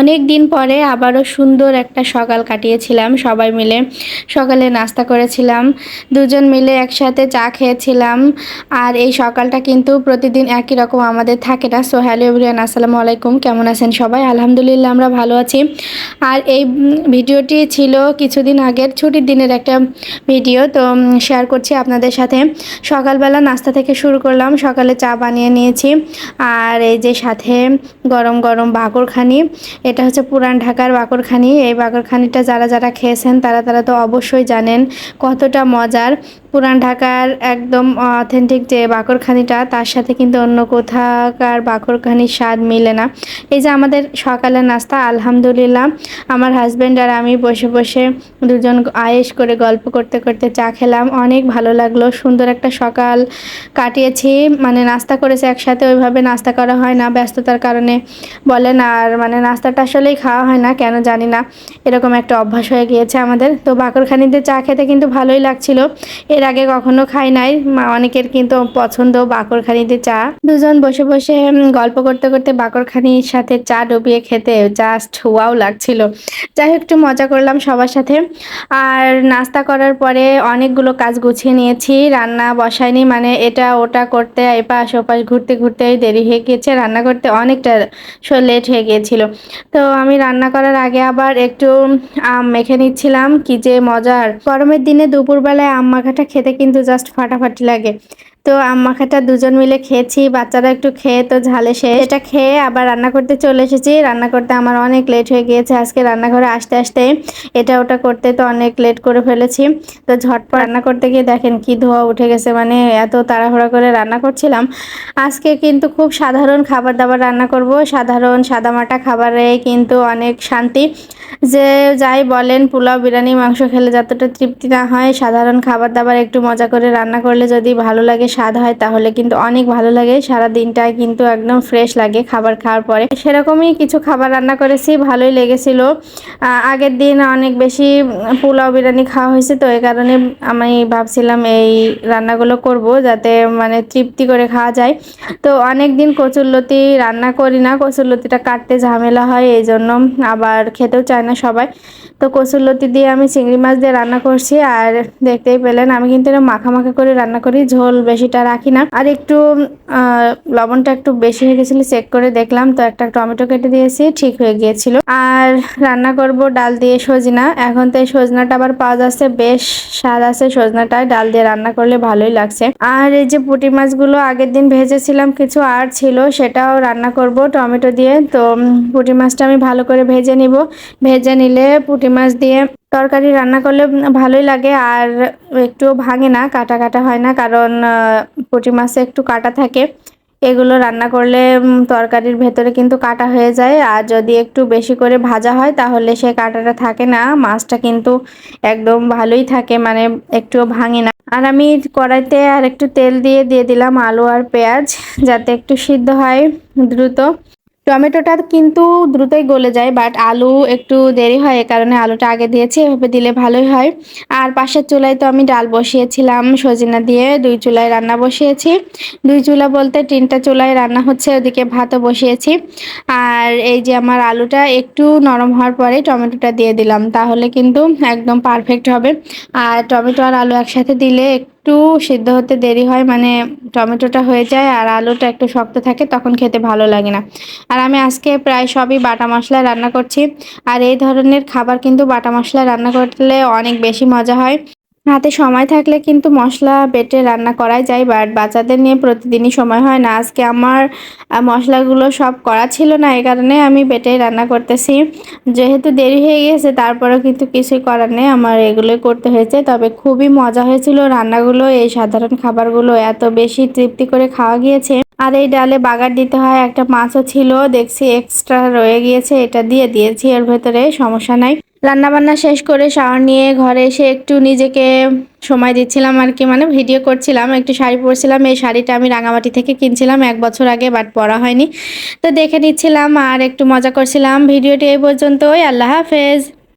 অনেক দিন পরে আবারও সুন্দর একটা সকাল কাটিয়েছিলাম, সবাই মিলে। সকালে নাস্তা করেছিলাম, দুজন মিলে একসাথে চা খেয়েছিলাম। আর এই সকালটা কিন্তু প্রতিদিন একই রকম আমাদের থাকে না। সো এভরিয়ান আসসালামু আলাইকুম। কেমন আছেন সবাই? আলহামদুলিল্লাহ, আমরা ভালো আছি। আর এই ভিডিওটি ছিল কিছুদিন আগের ছুটির দিনের একটা ভিডিও, তো শেয়ার করছি আপনাদের সাথে। সকালবেলা নাস্তা থেকে শুরু করলাম, সকালে চা বানিয়ে নিয়েছি। আর এই যে সাথে গরম গরম বাকরখানি এটা হচ্ছে পুরান ঢাকার বাকরখানি। এই বাকরখানিটা যারা যারা খেয়েছেন তারা তারা তো অবশ্যই জানেন কতটা মজার। পুরান ঢাকার একদম অথেন্টিক যে বাকরখানিটা, তার সাথে কিন্তু অন্য কোথাকার বাকরখানির স্বাদ মিলে না। এই যে আমাদের সকালের নাস্তা, আলহামদুলিল্লাহ, আমার হাজব্যান্ড আর আমি বসে বসে দুজন আয়েস করে গল্প করতে করতে চা খেলাম। অনেক ভালো লাগল, সুন্দর একটা সকাল কাটিয়েছি। মানে নাস্তা করেছে একসাথে, ওইভাবে নাস্তা করা হয় না ব্যস্ততার কারণে বলেন। আর মানে নাস্তাটা আসলেই খাওয়া হয় না, কেন জানি না। এরকম একটা অভ্যাস হয়ে গিয়েছে আমাদের। তো বাকরখানিতে চা খেতে কিন্তু ভালোই লাগছিল। এর আগে কখনো খাই নাই। অনেকের কিন্তু পছন্দ বাকরখানিতে চা। দুজন বসে বসে গল্প করতে করতে বাকরখানির সাথে চা ডুবিয়ে খেতে জাস্ট ওয়াও লাগছিল। যাই হোক, একটু মজা করলাম সবার সাথে। আর নাস্তা করার পরে অনেকগুলো কাজ গুছিয়ে নিয়েছি। রান্না বসায়নি মানে এটা ওটা করতে এপাশ ওপাশ ঘুরতে ঘুরতে দেরি হয়ে গিয়েছে। রান্না করতে অনেকটা লেট হয়ে গিয়েছিল। তো আমি রান্না করার আগে আবার একটু, আম মেখে নিচ্ছিলাম। কি যে মজার। গরমের দিনে দুপুরবেলায় আম মাখাটা খেতে কিন্তু জাস্ট ফাটাফাটি লাগে। তো আম্মাখাটা দুজন মিলে খেয়েছি, বাচ্চারা একটু খেয়ে তো ঝালে শেষ। এটা খেয়ে আবার রান্না করতে চলে এসেছি। রান্না করতে আমার অনেক লেট হয়ে গিয়েছে আজকে রান্নাঘরে আসতে আসতে। এটা ওটা করতে তো অনেক লেট করে ফেলেছি। তো ঝটপট রান্না করতে গিয়ে দেখেন কি ধোয়া উঠে গেছে। মানে এত তাড়াহুড়া করে রান্না করছিলাম। আজকে কিন্তু খুব সাধারণ খাবার দাবার রান্না করব। সাধারণ সাদামাটা খাবারে কিন্তু অনেক শান্তি। যে যাই বলেন, পোলাও, বিরিয়ানি, মাংস খেলে যতটা তৃপ্তি না হয়, সাধারণ খাবার দাবার একটু মজা করে রান্না করলে যদি ভালো লাগে স্বাদ হয় তাহলে কিন্তু অনেক ভালো লাগে। সারা দিনটাই কিন্তু একদম ফ্রেশ লাগে খাবার খাওয়ার পরে। সেরকমই কিছু খাবার রান্না করেছি, ভালোই লেগেছিল। আগের দিন অনেক বেশি পোলাও বিরিয়ানি খাওয়া হয়েছে তো এই কারণে আমি ভাবছিলাম এই রান্নাগুলো করব যাতে মানে তৃপ্তি করে খাওয়া যায়। তো অনেক দিন কচুরলতি রান্না করি না, কচুরলতিটা কাটতে ঝামেলা হয় এই জন্য আবার খেতেও চায় না সবাই। তো কচুরলতি দিয়ে আমি চিংড়ি মাছ দিয়ে রান্না করছি আর দেখতেই পেলেন আমি কিন্তু মাখা মাখা করে রান্না করি, ঝোল বেশিটা রাখি না। আর একটু লবণটা একটু বেশি হয়ে গেছিল চেক করে দেখলাম। তো একটা টমেটো কেটে দিয়েছি, ঠিক হয়ে গিয়েছিল। আর রান্না করব ডাল দিয়ে সজনা। এখন তো এই সজনাটা আবার পাওয়া যাচ্ছে, বেশ স্বাদ আছে সজনাটায়। ডাল দিয়ে রান্না করলে ভালোই লাগছে। আর এই যে পুঁটি মাছগুলো আগের দিন ভেজেছিলাম, কিছু আর ছিল, সেটাও রান্না করব টমেটো দিয়ে। তো পুঁটি মাছটা আমি ভালো করে ভেজে নিব। ভেজে নিলে পুঁটি মাছ দিয়ে তরকারি রান্না করলে ভালোই লাগে আর একটু ভাঙে না, কাটা কাটা হয় না। কারণ পুঁটি মাছে একটু কাটা থাকে। এগুলো রান্না করলে তরকারির ভেতরে কিন্তু কাটা হয়ে যায়। আর যদি একটু বেশি করে ভাজা হয়, তাহলে সে কাটাটা থাকে না। মাছটা কিন্তু একদম ভালোই থাকে মানে একটুও ভাঙে না। আর আমি কড়াইতে আর একটু তেল দিয়ে দিয়ে দিলাম আলু আর পেঁয়াজ, যাতে একটু সিদ্ধ হয় দ্রুত। টমেটোটা কিন্তু দ্রুতই গলে যায় বাট আলু একটু দেরি হয়, এ কারণে আলুটা আগে দিয়েছি, এভাবে দিলে ভালোই হয়। আর পাশের চুলায় তো আমি ডাল বসিয়েছিলাম, সজিনা দিয়ে দুই চুলায় রান্না বসিয়েছি। দুই চুলা বলতে তিনটা চুলায় রান্না হচ্ছে, ওদিকে ভাতও বসিয়েছি। আর এই যে আমার আলুটা একটু নরম হওয়ার পরে টমেটোটা দিয়ে দিলাম, তাহলে কিন্তু একদম পারফেক্ট হবে। আর টমেটো আর আলু একসাথে দিলে একটু সিদ্ধ হতে দেরি হয় মানে টমেটোটা হয়ে যায় আর আলুটা একটু শক্ত থাকে তখন খেতে ভালো লাগে না। আর আমি আজকে প্রায় সবই বাটা মশলা রান্না করছি। আর এই ধরনের খাবার কিন্তু বাটা মশলা রান্না করলে অনেক বেশি মজা হয়। হাতে সময় থাকলে কিন্তু মশলা বেটে রান্না করাই যায় বাট বাচ্চাদের নিয়ে প্রতিদিনই সময় হয় না। আজকে আমার মশলাগুলো সব করা ছিল না, এই কারণে আমি বেটেই রান্না করতেছি। যেহেতু দেরি হয়ে গেছে, তারপরেও কিন্তু কিছুই করার নেই। আমার এগুলোই করতে হয়েছে। তবে খুবই মজা হয়েছিল রান্নাগুলো। এই সাধারণ খাবারগুলো এত বেশি তৃপ্তি করে খাওয়া গিয়েছে। আর এই ডালে বাগার দিতে হয় একটা মাছও ছিল। দেখছি এক্সট্রা রয়ে গিয়েছে। এটা দিয়ে দিয়েছি। এর ভেতরে সমস্যা নাই। রান্নাবান্না শেষ করে শাওয়ার নিয়ে ঘরে এসে একটু নিজেকে সময় দিচ্ছিলাম আর কি মানে ভিডিও করছিলাম, একটু শাড়ি পরছিলাম। এই শাড়িটা আমি রাঙামাটি থেকে কিনছিলাম এক বছর আগে বাট পরা হয়নি। তো দেখে নিচ্ছিলাম আর একটু মজা করছিলাম। ভিডিওটি এই পর্যন্তই। আল্লাহ হাফেজ।